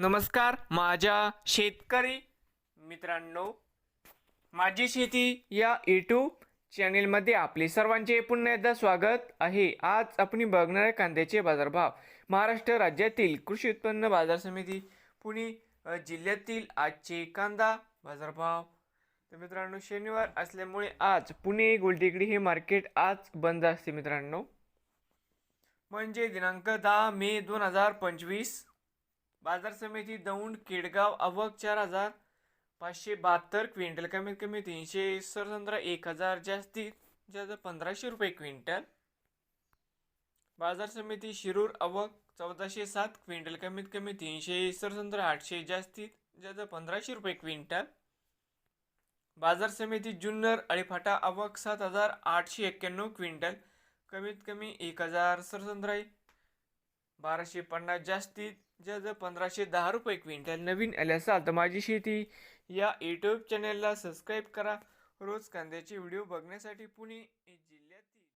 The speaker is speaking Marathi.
नमस्कार माझ्या शेतकरी मित्रांनो माझी शेती या यूट्यूब चॅनेलमध्ये आपले सर्वांचे पुन्हा एकदा स्वागत आहे. आज आपण बघणार आहे कांद्याचे बाजारभाव. महाराष्ट्र राज्यातील कृषी उत्पन्न बाजार समिती पुणे जिल्ह्यातील आजचे कांदा बाजारभाव. तर मित्रांनो शनिवार असल्यामुळे आज पुणे गोलटेकडी हे मार्केट आज बंद असते मित्रांनो. म्हणजे दिनांक दहा मे दोन हजार पंचवीस बाजार समिती दौंड केडगाव आवक चार हजार पाचशे बहात्तर क्विंटल कमीत कमी तीनशे सरसंद्रा एक हजार जास्तीत जास्त पंधराशे रुपये क्विंटल. बाजार समिती शिरूर आवक चौदाशे सात क्विंटल कमीत कमी तीनशे सरसंद्रा आठशे जास्तीत जास्त पंधराशे रुपये क्विंटल. बाजार समिती जुन्नर अळीफाटा आवक सात हजार आठशे एक्क्याण्णव क्विंटल कमीत कमी एक हजार सरसंद्राई बाराशे पन्नास जास्तीत जर पंधराशे दहा रुपये क्विंटल नवीन आले असाल तर माझी शेती या यूट्यूब चॅनलला सबस्क्राईब करा. रोज कांद्याचे व्हिडिओ बघण्यासाठी पुणे जिल्ह्यातील